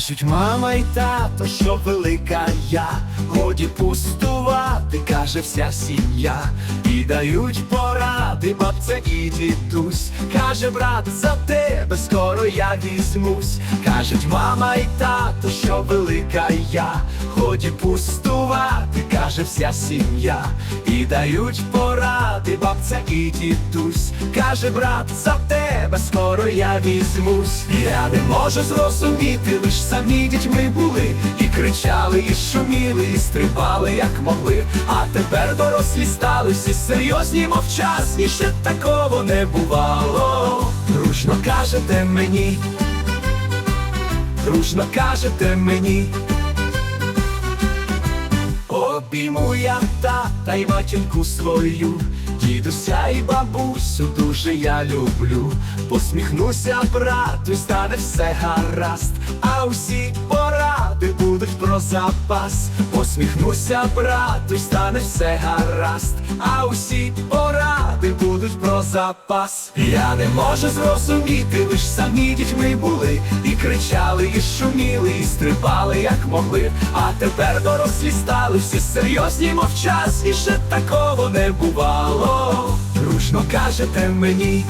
Кажуть, мама й тато, що велика я, годі пустувати, каже вся сім'я, і дають поради, бабця і дідусь. Каже, брат, за тебе скоро я візьмусь. Кажуть, мама й тато, що велика я, годі пустувати, каже вся сім'я, і дають поради, бабця і дідусь. Каже, брат, за тебе скоро я візьмусь. Я не можу зрозуміти, лиш самі дітьми були, і кричали, і шуміли, і стрибали, як могли. А тепер дорослі стали, всі серйозні, мовчасні, ще такого не бувало. Дружно кажете мені, дружно кажете мені. Обійму я тата й матінку свою, дідуся і бабусю дуже я люблю. Посміхнуся брату, і стане все гаразд, а усі поради будуть про запас. Посміхнуся брату, й стане все гаразд, а усі поради будуть про запас. Я не можу зрозуміти, лиш самі дітьми були, і кричали, і шуміли, і стрибали, як могли. А тепер дорослі стали, всі серйозні мовчас, і ще такого не бувало. Дружно кажете мені.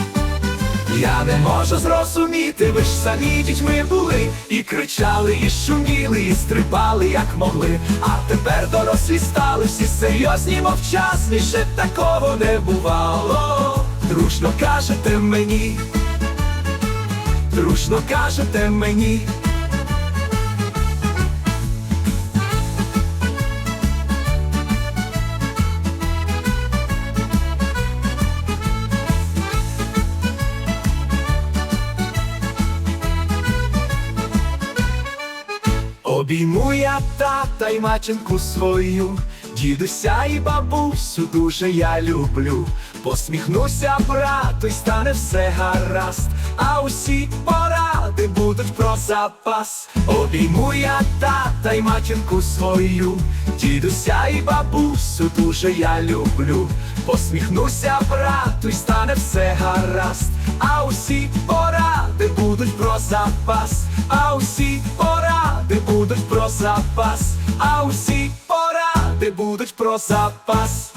Я не можу зрозуміти, ви ж самі дітьми були, і кричали, і шуміли, і стрибали, як могли. А тепер дорослі стали, всі серйозні мовчасні, ще такого не бувало. Дружно кажете мені, дружно кажете мені. Обійму я тата й матінку свою, дідуся і бабусю дуже я люблю. Посміхнуся брату, й стане все гаразд, а усі поради будуть про запас. Обійму я тата й матінку свою, дідуся і бабусю дуже я люблю. Посміхнуся брату, й стане все гаразд, а усі поради будуть про запас, а усі поради запас, а усі поради будуть про запас.